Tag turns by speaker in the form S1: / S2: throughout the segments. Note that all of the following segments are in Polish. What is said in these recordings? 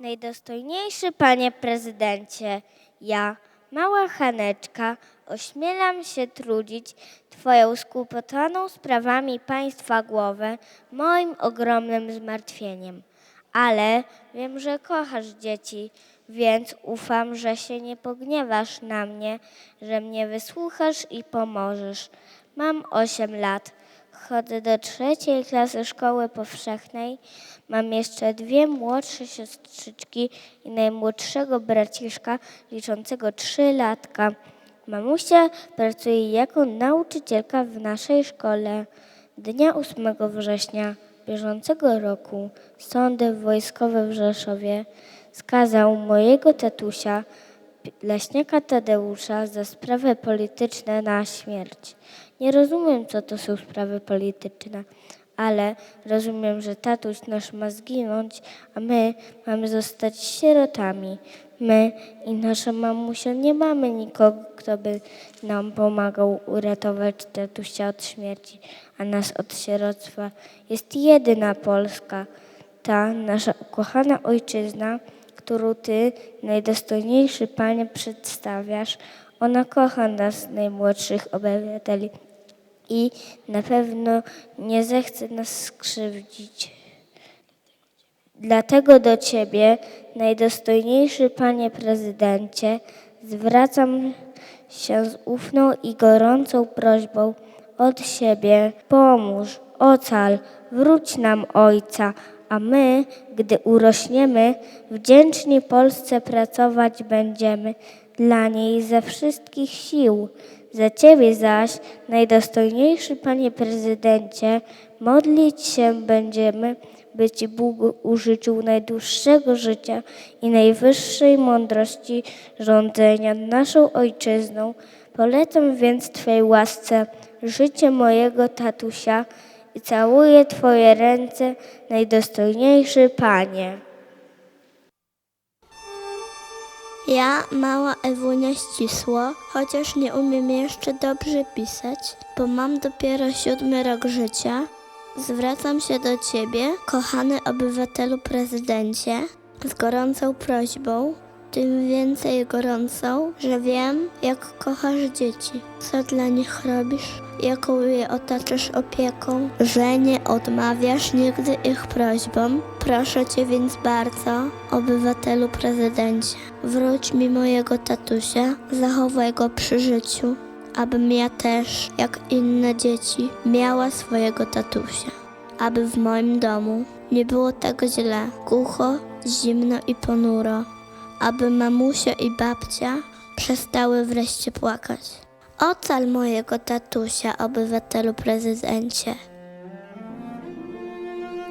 S1: Najdostojniejszy panie prezydencie, ja, mała Haneczka, ośmielam się trudzić Twoją skłopotaną sprawami państwa głowę moim ogromnym zmartwieniem. Ale wiem, że kochasz dzieci, więc ufam, że się nie pogniewasz na mnie, że mnie wysłuchasz i pomożesz. Mam osiem lat. Chodzę do trzeciej klasy szkoły powszechnej. Mam jeszcze dwie młodsze siostrzyczki i najmłodszego braciszka liczącego trzy latka. Mamusia pracuje jako nauczycielka w naszej szkole. Dnia 8 września bieżącego roku sąd wojskowy w Rzeszowie skazał mojego tatusia, leśniaka Tadeusza, za sprawy polityczne na śmierć. Nie rozumiem, co to są sprawy polityczne, ale rozumiem, że tatuś nasz ma zginąć, a my mamy zostać sierotami. My i nasza mamusia nie mamy nikogo, kto by nam pomagał uratować tatusia od śmierci, a nas od sieroctwa. Jest jedyna Polska, ta nasza ukochana ojczyzna, którą Ty, najdostojniejszy Panie, przedstawiasz. Ona kocha nas, najmłodszych obywateli i na pewno nie zechce nas skrzywdzić. Dlatego do Ciebie, najdostojniejszy Panie Prezydencie, zwracam się z ufną i gorącą prośbą od siebie. Pomóż, ocal, wróć nam Ojca, a my, gdy urośniemy, wdzięczni Polsce pracować będziemy dla niej ze wszystkich sił. Za Ciebie zaś, najdostojniejszy Panie Prezydencie, modlić się będziemy, by Ci Bóg użyczył najdłuższego życia i najwyższej mądrości rządzenia naszą ojczyzną. Polecam więc Twej łasce życie mojego tatusia i całuję Twoje ręce, najdostojniejszy Panie.
S2: Ja, mała Ewunia ścisło, chociaż nie umiem jeszcze dobrze pisać, bo mam dopiero siódmy rok życia, zwracam się do Ciebie, kochany obywatelu prezydencie, z gorącą prośbą, tym więcej gorącą, że wiem, jak kochasz dzieci, co dla nich robisz, jaką je otaczasz opieką, że nie odmawiasz nigdy ich prośbom. Proszę Cię więc bardzo, obywatelu prezydencie, wróć mi mojego tatusia, zachowaj go przy życiu, abym ja też, jak inne dzieci, miała swojego tatusia. Aby w moim domu nie było tak źle, głucho, zimno i ponuro aby mamusia i babcia przestały wreszcie płakać. Ocal mojego tatusia, obywatelu prezydencie.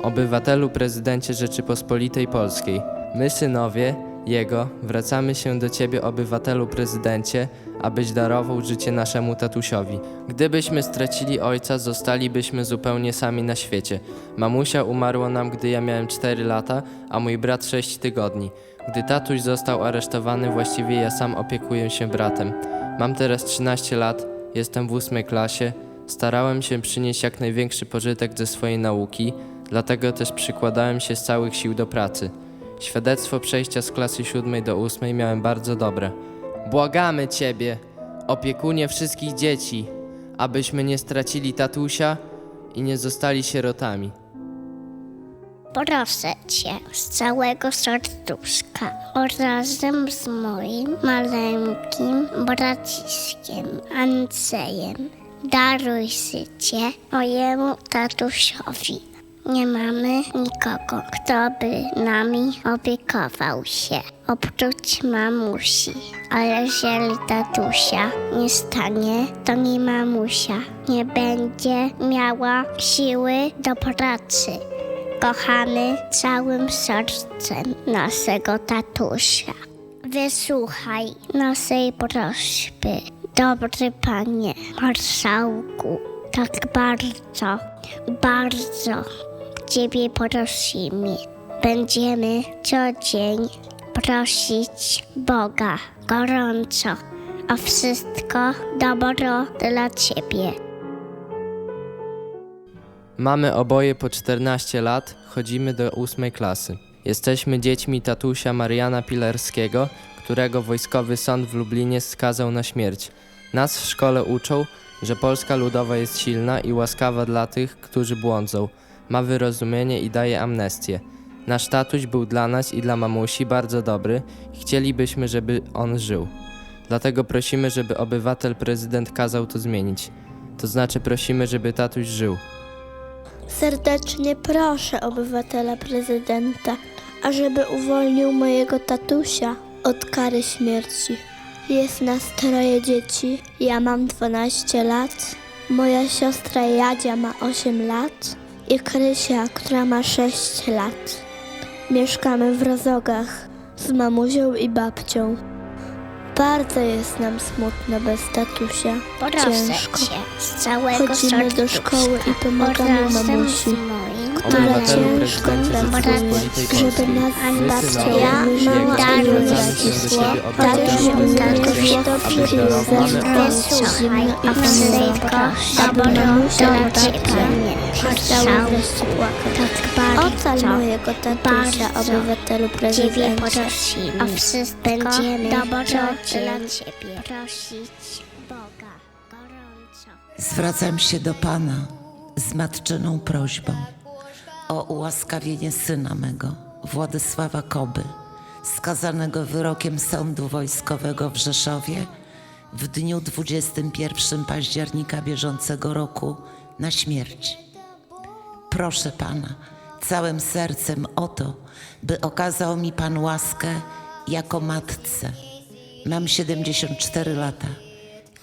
S3: Obywatelu prezydencie Rzeczypospolitej Polskiej, my synowie jego wracamy się do ciebie, obywatelu prezydencie, abyś darował życie naszemu tatusiowi. Gdybyśmy stracili ojca, zostalibyśmy zupełnie sami na świecie. Mamusia umarła nam, gdy ja miałem 4 lata, a mój brat 6 tygodni. Gdy tatuś został aresztowany, właściwie ja sam opiekuję się bratem. Mam teraz 13 lat, jestem w ósmej klasie. Starałem się przynieść jak największy pożytek ze swojej nauki, dlatego też przykładałem się z całych sił do pracy. Świadectwo przejścia z klasy siódmej do ósmej miałem bardzo dobre. Błagamy Ciebie, opiekunie wszystkich dzieci, abyśmy nie stracili tatusia i nie zostali sierotami.
S4: Proszę Cię z całego serduszka razem z moim maleńkim braciskiem Andrzejem daruj życie mojemu tatusiowi. Nie mamy nikogo, kto by nami opiekował się, oprócz mamusi. Ale jeżeli tatusia nie stanie, to ni mamusia nie będzie miała siły do pracy kochany całym sercem naszego tatusia. Wysłuchaj naszej prośby, dobry panie marszałku, tak bardzo, bardzo ciebie prosimy. Będziemy co dzień prosić Boga gorąco o wszystko dobro dla ciebie.
S3: Mamy oboje po 14 lat, chodzimy do ósmej klasy. Jesteśmy dziećmi tatusia Mariana Pilerskiego, którego wojskowy sąd w Lublinie skazał na śmierć. Nas w szkole uczą, że Polska Ludowa jest silna i łaskawa dla tych, którzy błądzą. Ma wyrozumienie i daje amnestię. Nasz tatuś był dla nas i dla mamusi bardzo dobry i chcielibyśmy, żeby on żył. Dlatego prosimy, żeby obywatel prezydent kazał to zmienić. To znaczy prosimy, żeby tatuś żył.
S2: Serdecznie proszę obywatela prezydenta, ażeby uwolnił mojego tatusia od kary śmierci. Jest nas troje dzieci, ja mam 12 lat, moja siostra Jadzia ma 8 lat i Krysia, która ma 6 lat. Mieszkamy w Rozogach z mamusią i babcią. Bardzo jest nam smutno bez tatusia.
S4: Proszę
S2: Ciężko.
S4: cię z całego
S2: Chodzimy do szkoły i pomagamy mamusi.
S3: Obywatelu prezydencie Rzeczypospolitej
S2: żeby
S3: Polskiej, synowie
S2: ja,
S3: jego, zwracamy się do Ciebie prezydencie,
S2: dobrze
S3: abyś
S2: zimno i
S4: a
S2: babcia
S4: ciebie.
S2: przestały wreszcie płakać.
S4: Tak
S2: Ocal mojego tatusia, obywatelu prezydencie.
S4: a wszystko
S2: Będziemy
S4: dla
S2: Ciebie
S4: Ciebie. prosić Boga gorąco.
S5: Zwracam się do Pana z matczyną prośbą o ułaskawienie syna mego, Władysława Koby, skazanego wyrokiem sądu wojskowego w Rzeszowie w dniu 21 października bieżącego roku na śmierć. Proszę Pana całym sercem o to, by okazał mi Pan łaskę jako matce. Mam 74 lata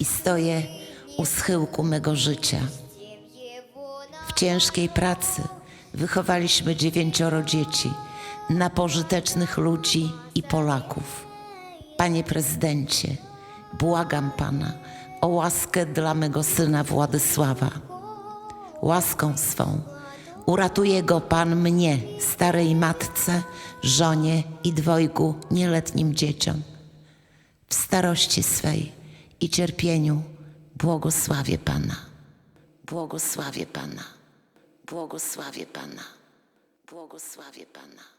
S5: i stoję u schyłku mego życia. W ciężkiej pracy wychowaliśmy dziewięcioro dzieci na pożytecznych ludzi i Polaków. Panie prezydencie, błagam Pana o łaskę dla mego syna Władysława. Łaską swą uratuje go Pan mnie, starej matce, żonie i dwojgu nieletnim dzieciom. W starości swej i cierpieniu błogosławię Pana. Błogosławię Pana. Błogosławię Pana. Błogosławię Pana.